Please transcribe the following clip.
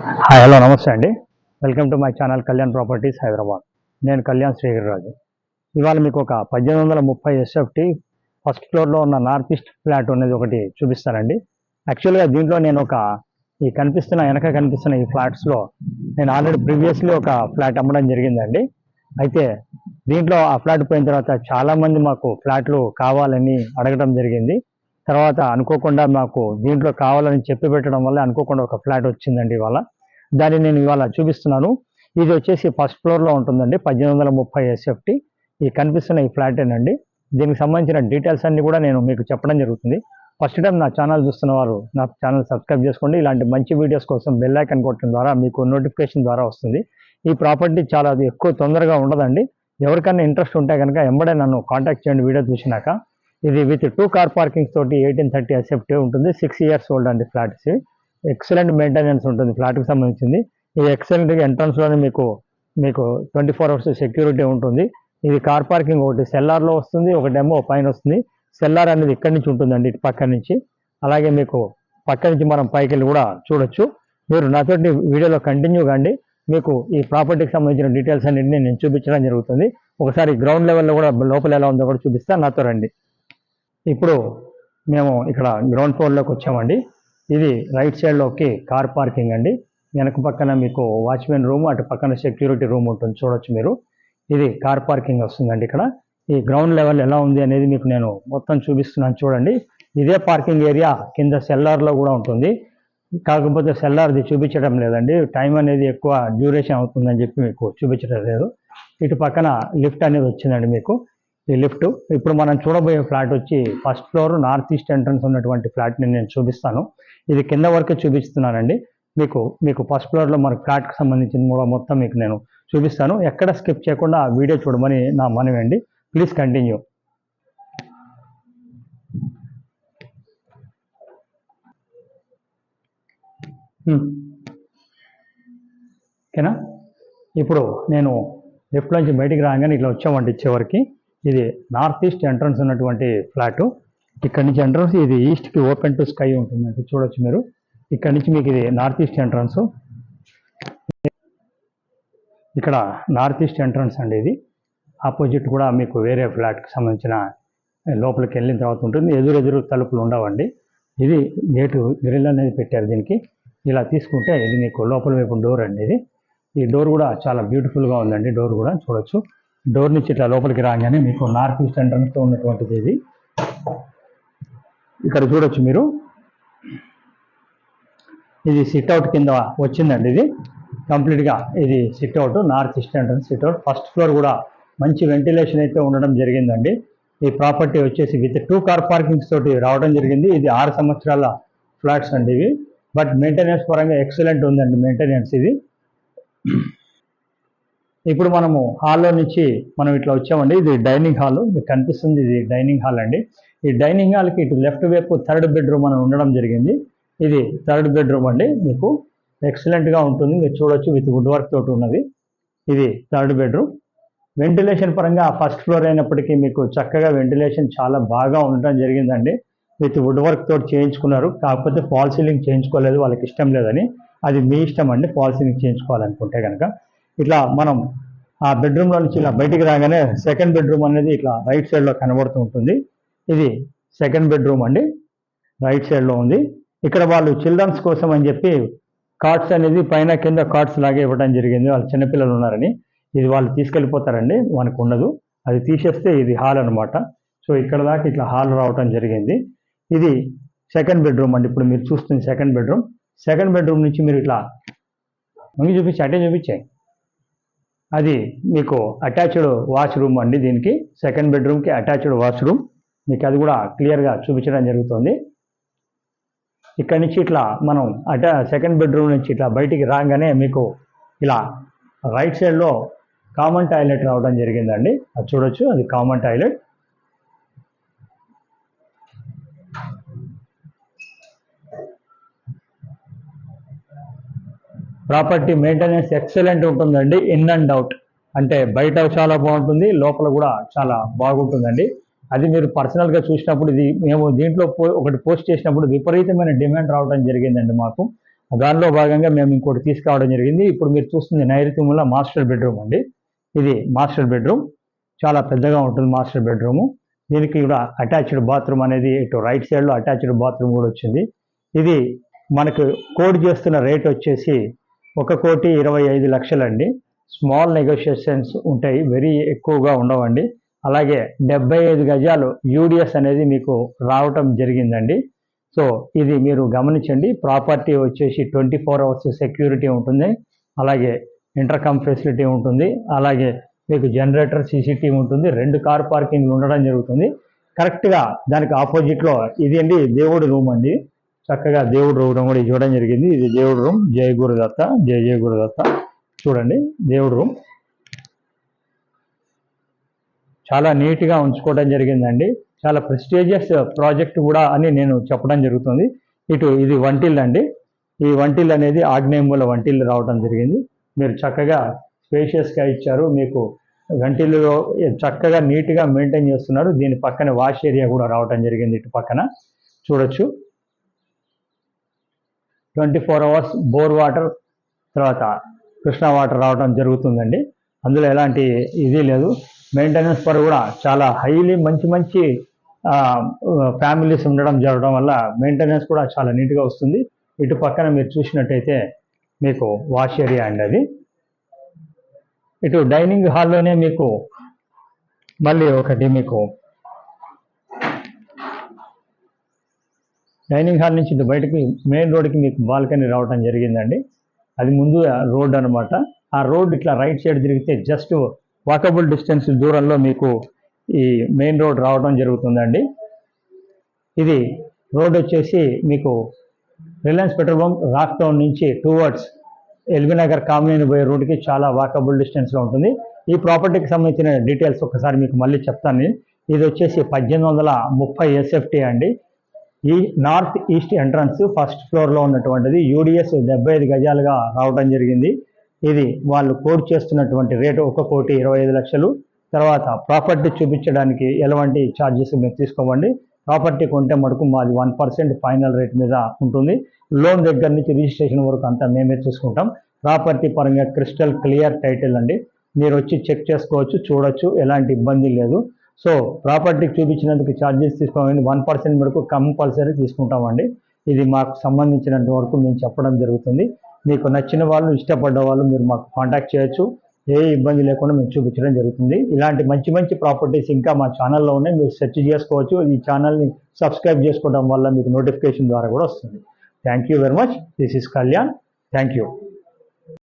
Hi hello నమస్తే అండి. Welcome to my channel Kalyan properties Hyderabad నేను కళ్యాణ్ శ్రీగిరిరాజు ఇవాళ మీకు ఒక పద్దెనిమిది వందల ముప్పై ఎస్ఎఫ్టీ ఫస్ట్ ఫ్లోర్లో ఉన్న నార్త్ ఈస్ట్ ఫ్లాట్ అనేది ఒకటి చూపిస్తానండి. యాక్చువల్గా దీంట్లో నేను ఒక ఈ కనిపిస్తున్న వెనక కనిపిస్తున్న ఈ ఫ్లాట్స్లో నేను ఆల్రెడీ ప్రీవియస్లీ ఒక ఫ్లాట్ అమ్మడం జరిగిందండి. అయితే దీంట్లో ఆ ఫ్లాట్ పోయిన తర్వాత చాలామంది మాకు ఫ్లాట్లు కావాలని అడగడం జరిగింది. తర్వాత అనుకోకుండా మాకు దీంట్లో కావాలని చెప్పి పెట్టడం వల్ల అనుకోకుండా ఒక ఫ్లాట్ వచ్చిందండి ఇవాళ. దాన్ని నేను ఇవాళ చూపిస్తున్నాను. ఇది వచ్చేసి ఫస్ట్ ఫ్లోర్లో ఉంటుందండి పద్దెనిమిది వందల ముప్పై ఎస్ఎఫ్టీ ఈ కనిపిస్తున్న ఈ ఫ్లాట్ ఏనండి. దీనికి సంబంధించిన డీటెయిల్స్ అన్నీ కూడా నేను మీకు చెప్పడం జరుగుతుంది. ఫస్ట్ టైం నా ఛానల్ చూస్తున్న వారు నా ఛానల్ సబ్స్క్రైబ్ చేసుకోండి. ఇలాంటి మంచి వీడియోస్ కోసం బెల్ ఐకన్ కొట్టడం ద్వారా మీకు నోటిఫికేషన్ ద్వారా వస్తుంది. ఈ ప్రాపర్టీ చాలా అది ఎక్కువ తొందరగా ఉండదండి. ఎవరికైనా ఇంట్రెస్ట్ ఉంటే కనుక ఎంబడే నన్ను కాంటాక్ట్ చేయండి వీడియో చూసినాక. ఇది విత్ టూ కార్ పార్కింగ్స్ తోటి ఎయిటీన్ థర్టీ అసెప్ట్ ఉంటుంది. సిక్స్ ఇయర్స్ ఓల్డ్ అండి ఫ్లాట్స్ ఎక్సలెంట్ మెయింటెనెన్స్ ఉంటుంది ఫ్లాట్కి సంబంధించింది. ఇది ఎక్సలెంట్ ఎంట్రన్స్లోనే మీకు మీకు ట్వంటీ ఫోర్ అవర్స్ సెక్యూరిటీ ఉంటుంది. ఇది కార్ పార్కింగ్ ఒకటి సెల్లార్లో వస్తుంది ఒకటేమో పైన వస్తుంది. సెల్లార్ అనేది ఇక్కడి నుంచి ఉంటుందండి ఇటు పక్క నుంచి. అలాగే మీకు పక్క నుంచి మనం పైకి వెళ్ళి కూడా చూడొచ్చు. మీరు నాతోటి వీడియోలో కంటిన్యూ కండి. మీకు ఈ ప్రాపర్టీకి సంబంధించిన డీటెయిల్స్ అన్నింటినీ నేను చూపించడం జరుగుతుంది. ఒకసారి గ్రౌండ్ లెవెల్లో కూడా లోపల ఎలా ఉందో కూడా చూపిస్తా. నాతో రండి. ఇప్పుడు మేము ఇక్కడ గ్రౌండ్ ఫ్లోర్లోకి వచ్చామండి. ఇది రైట్ సైడ్లోకి కార్ పార్కింగ్ అండి. వెనక పక్కన మీకు వాచ్మెన్ రూమ్ అటు పక్కన సెక్యూరిటీ రూమ్ ఉంటుంది చూడొచ్చు మీరు. ఇది కార్ పార్కింగ్ వస్తుందండి ఇక్కడ. ఈ గ్రౌండ్ లెవెల్ ఎలా ఉంది అనేది మీకు నేను మొత్తం చూపిస్తున్నాను చూడండి. ఇదే పార్కింగ్ ఏరియా కింద సెల్లార్లో కూడా ఉంటుంది. కాకపోతే సెల్లార్ది చూపించడం లేదండి. టైం అనేది ఎక్కువ డ్యూరేషన్ అవుతుందని చెప్పి మీకు చూపించడం లేదు. ఇటు పక్కన లిఫ్ట్ అనేది వచ్చిందండి మీకు. ఈ లిఫ్ట్. ఇప్పుడు మనం చూడబోయే ఫ్లాట్ వచ్చి first floor north east entrance ఉన్నటువంటి ఫ్లాట్ని నేను చూపిస్తాను. ఇది కింద వరకే చూపిస్తున్నానండి. మీకు మీకు ఫస్ట్ ఫ్లోర్లో మన ఫ్లాట్కి సంబంధించిన కూడా మొత్తం మీకు నేను చూపిస్తాను. ఎక్కడ స్కిప్ చేయకుండా ఆ వీడియో చూడమని నా మనవి అండి ప్లీజ్ కంటిన్యూ ఓకేనా? ఇప్పుడు నేను లిఫ్ట్లోంచి నుంచి బయటికి రాగానే ఇట్లా వచ్చామండి ఇచ్చేవరకు ఇది నార్త్ ఈస్ట్ ఎంట్రన్స్ ఉన్నటువంటి ఫ్లాట్. ఇక్కడ నుంచి ఎంట్రన్స్ ఇది ఈస్ట్కి ఓపెన్ టు స్కై ఉంటుందండి చూడొచ్చు మీరు. ఇక్కడ నుంచి మీకు ఇది నార్త్ ఈస్ట్ ఎంట్రన్స్. ఇక్కడ నార్త్ ఈస్ట్ ఎంట్రన్స్ అండి ఇది. ఆపోజిట్ కూడా మీకు వేరే ఫ్లాట్కి సంబంధించిన లోపలికి వెళ్ళిన తర్వాత ఉంటుంది. ఎదురు ఎదురు తలుపులు ఉండవండి. ఇది గేటు గ్రిల్ అనేది పెట్టారు దీనికి. ఇలా తీసుకుంటే ఇది మీకు లోపల వైపు డోర్ అండి ఇది. ఈ డోర్ కూడా చాలా బ్యూటిఫుల్గా ఉందండి డోర్ కూడా చూడొచ్చు. డోర్ నుంచి ఇట్లా లోపలికి రాగానే మీకు నార్త్ ఈస్ట్ ఎంట్రన్స్తో ఉన్నటువంటిది ఇది. ఇక్కడ చూడొచ్చు మీరు. ఇది సిట్అవుట్ కింద వచ్చిందండి ఇది. కంప్లీట్గా ఇది sit out north east entrance sit out first floor కూడా మంచి వెంటిలేషన్ అయితే ఉండడం జరిగిందండి. ఈ ప్రాపర్టీ వచ్చేసి విత్ టూ కార్ పార్కింగ్స్ తోటి రావడం జరిగింది. ఇది ఆరు సంవత్సరాల ఫ్లాట్స్ అండి ఇవి. బట్ మెయింటెనెన్స్ పరంగా ఎక్సలెంట్ ఉందండి మెయింటెనెన్స్ ఇది. ఇప్పుడు మనము హాల్లో నుంచి మనం ఇట్లా వచ్చామండి. ఇది డైనింగ్ హాల్ మీకు కనిపిస్తుంది. ఇది డైనింగ్ హాల్ అండి. ఈ డైనింగ్ హాల్కి ఇటు లెఫ్ట్ వైపు థర్డ్ బెడ్రూమ్ అని ఉండడం జరిగింది. ఇది థర్డ్ బెడ్రూమ్ అండి. మీకు ఎక్సలెంట్గా ఉంటుంది. మీరు చూడొచ్చు విత్ వుడ్ వర్క్ తోటి ఉన్నది. ఇది థర్డ్ బెడ్రూమ్ వెంటిలేషన్ పరంగా ఫస్ట్ ఫ్లోర్ అయినప్పటికీ మీకు చక్కగా వెంటిలేషన్ చాలా బాగా ఉండటం జరిగిందండి. విత్ వుడ్ వర్క్ తోటి చేయించుకున్నారు. కాకపోతే ఫాల్ సీలింగ్ చేయించుకోలేదు. వాళ్ళకి ఇష్టం లేదని. అది మీ ఇష్టం అండి. ఫాల్ సీలింగ్ చేయించుకోవాలనుకుంటే కనుక ఇట్లా మనం ఆ బెడ్రూమ్లో నుంచి ఇలా బయటికి రాగానే సెకండ్ బెడ్రూమ్ అనేది ఇట్లా రైట్ సైడ్లో కనబడుతూ ఉంటుంది. ఇది సెకండ్ బెడ్రూమ్ అండి. రైట్ సైడ్లో ఉంది. ఇక్కడ వాళ్ళు చిల్డ్రన్స్ కోసం అని చెప్పి కార్డ్స్ అనేది పైన కింద కార్డ్స్ లాగే ఇవ్వడం జరిగింది. వాళ్ళు చిన్నపిల్లలు ఉన్నారని. ఇది వాళ్ళు తీసుకెళ్ళిపోతారండి. మనకు ఉండదు. అది తీసేస్తే ఇది హాల్ అనమాట సో ఇక్కడ దాకా ఇట్లా హాల్ రావటం జరిగింది. ఇది సెకండ్ బెడ్రూమ్ అండి. ఇప్పుడు మీరు చూస్తుంది సెకండ్ బెడ్రూమ్ సెకండ్ బెడ్రూమ్ నుంచి మీరు ఇట్లా ముందు చూపించి అటే చూపించాయి అది మీకు అటాచ్డ్ వాష్రూమ్ అండి దీనికి. సెకండ్ బెడ్రూమ్కి అటాచ్డ్ వాష్రూమ్ మీకు అది కూడా క్లియర్గా చూపించడం జరుగుతుంది. ఇక్కడ నుంచి ఇట్లా మనం అటా సెకండ్ బెడ్రూమ్ నుంచి ఇట్లా బయటికి రాగానే మీకు ఇలా రైట్ సైడ్లో కామన్ టాయిలెట్ రావడం జరిగిందండి. అది చూడొచ్చు అది common toilet property maintenance excellent ఉంటుందండి ఇన్ అండ్ అవుట్. అంటే బయట చాలా బాగుంటుంది లోపల కూడా చాలా బాగుంటుందండి. అది మీరు పర్సనల్గా చూసినప్పుడు ఇది మేము దీంట్లో పో ఒకటి పోస్ట్ చేసినప్పుడు విపరీతమైన డిమాండ్ రావడం జరిగిందండి మాకు. దానిలో భాగంగా మేము ఇంకోటి తీసుకురావడం జరిగింది. ఇప్పుడు మీరు చూస్తుంది నైరుతి మూల మాస్టర్ బెడ్రూమ్ అండి. ఇది మాస్టర్ బెడ్రూమ్. చాలా పెద్దగా ఉంటుంది మాస్టర్ బెడ్రూమ్. దీనికి కూడా అటాచ్డ్ బాత్రూమ్ అనేది ఇటు రైట్ సైడ్లో అటాచ్డ్ బాత్రూమ్ కూడా వచ్చింది. ఇది మనకు కోడ్ చేస్తున్న రేట్ వచ్చేసి ఒక కోటి ఇరవై ఐదు లక్షలండి. స్మాల్ నెగోషియేషన్స్ ఉంటాయి వెరీ ఎక్కువగా ఉండవండి. అలాగే డెబ్బై ఐదు గజాలు యూడిఎస్ అనేది మీకు రావటం జరిగిందండి. సో ఇది మీరు గమనించండి. ప్రాపర్టీ వచ్చేసి ట్వంటీ ఫోర్ అవర్స్ సెక్యూరిటీ ఉంటుంది. అలాగే ఇంటర్కమ్ ఫెసిలిటీ ఉంటుంది. అలాగే మీకు జనరేటర్ సీసీటీవీ ఉంటుంది. రెండు కార్ పార్కింగ్లు ఉండడం జరుగుతుంది. కరెక్ట్గా దానికి ఆపోజిట్లో ఇది అండి దేవుడి రూమ్ అండి. చక్కగా దేవుడు రూపం కూడా చూడడం జరిగింది. ఇది దేవుడు రూమ్ జయ గురుదత్త జయ జయ గురుదత్త. చూడండి దేవుడు రూమ్ చాలా నీట్గా ఉంచుకోవడం జరిగిందండి. చాలా ప్రెస్టీజియస్ ప్రాజెక్ట్ కూడా అని నేను చెప్పడం జరుగుతుంది. ఇటు ఇది వంటిల్ అండి ఈ వంటిల్ అనేది ఆగ్నేయమూల వంటిల్ రావడం జరిగింది. మీరు చక్కగా స్పేషియస్గా ఇచ్చారు. మీకు వంటిల్లో చక్కగా నీట్గా మెయింటైన్ చేస్తున్నారు. దీని పక్కన వాష్ ఏరియా కూడా రావడం జరిగింది ఇటు పక్కన. చూడొచ్చు. Twenty four hours bore water తర్వాత కృష్ణా వాటర్ రావడం జరుగుతుందండి. అందులో ఎలాంటి ఇది లేదు. మెయింటెనెన్స్ పర్ కూడా చాలా హైలీ మంచి మంచి ఫ్యామిలీస్ ఉండడం జరగడం వల్ల మెయింటెనెన్స్ కూడా చాలా నీట్గా వస్తుంది. ఇటు పక్కన మీరు చూసినట్టయితే మీకు వాష్ ఏరియా అండి అది. ఇటు డైనింగ్ హాల్లోనే మీకు మళ్ళీ ఒకటి మీకు డైనింగ్ హాల్ నుంచి ఇటు బయటకి మెయిన్ రోడ్కి మీకు బాల్కనీ రావడం జరిగిందండి. అది ముందు రోడ్ అనమాట ఆ రోడ్ ఇట్లా రైట్ సైడ్ తిరిగితే జస్ట్ వాకబుల్ డిస్టెన్స్ దూరంలో మీకు ఈ మెయిన్ రోడ్ రావడం జరుగుతుందండి. ఇది రోడ్ వచ్చేసి మీకు Reliance petrol bunk rock town నుంచి టువర్డ్స్ ఎల్బీ నగర్ కామినేని పోయే రోడ్కి చాలా వాకబుల్ డిస్టెన్స్లో ఉంటుంది. ఈ ప్రాపర్టీకి సంబంధించిన డీటెయిల్స్ ఒకసారి మీకు మళ్ళీ చెప్తాను. ఇది వచ్చేసి పద్దెనిమిది వందల ముప్పై ఎస్ఎఫ్టీ అండి. ఈ నార్త్ ఈస్ట్ ఎంట్రన్స్ ఫస్ట్ ఫ్లోర్లో ఉన్నటువంటిది యూడిఎస్ డెబ్బై ఐదు గజాలుగా రావడం జరిగింది. ఇది వాళ్ళు కోడ్ చేస్తున్నటువంటి రేటు ఒక కోటి ఇరవై ఐదు లక్షలు. తర్వాత ప్రాపర్టీ చూపించడానికి ఎలాంటి ఛార్జెస్ మీరు తీసుకోమండి. ప్రాపర్టీ కొంటే మటుకు మాది వన్ పర్సెంట్ ఫైనల్ రేట్ మీద ఉంటుంది. లోన్ దగ్గర నుంచి రిజిస్ట్రేషన్ వరకు అంతా మేమే చూసుకుంటాం. ప్రాపర్టీ పరంగా క్రిస్టల్ క్లియర్ టైటిల్ అండి. మీరు వచ్చి చెక్ చేసుకోవచ్చు చూడొచ్చు ఎలాంటి ఇబ్బంది లేదు. సో ప్రాపర్టీకి చూపించినందుకు ఛార్జెస్ తీసుకోమండి వన్ పర్సెంట్ వరకు కంపల్సరీ తీసుకుంటామండి. ఇది మాకు సంబంధించినంత వరకు మేము చెప్పడం జరుగుతుంది. మీకు నచ్చిన వాళ్ళు ఇష్టపడ్డ వాళ్ళు మీరు మాకు కాంటాక్ట్ చేయొచ్చు. ఏ ఇబ్బంది లేకుండా మేము చూపించడం జరుగుతుంది. ఇలాంటి మంచి మంచి ప్రాపర్టీస్ ఇంకా మా ఛానల్లో ఉన్నాయి. మీరు సెర్చ్ చేసుకోవచ్చు. ఈ ఛానల్ని సబ్స్క్రైబ్ చేసుకోవడం వల్ల మీకు నోటిఫికేషన్ ద్వారా కూడా వస్తుంది. Thank you very much this is Kalyan thank you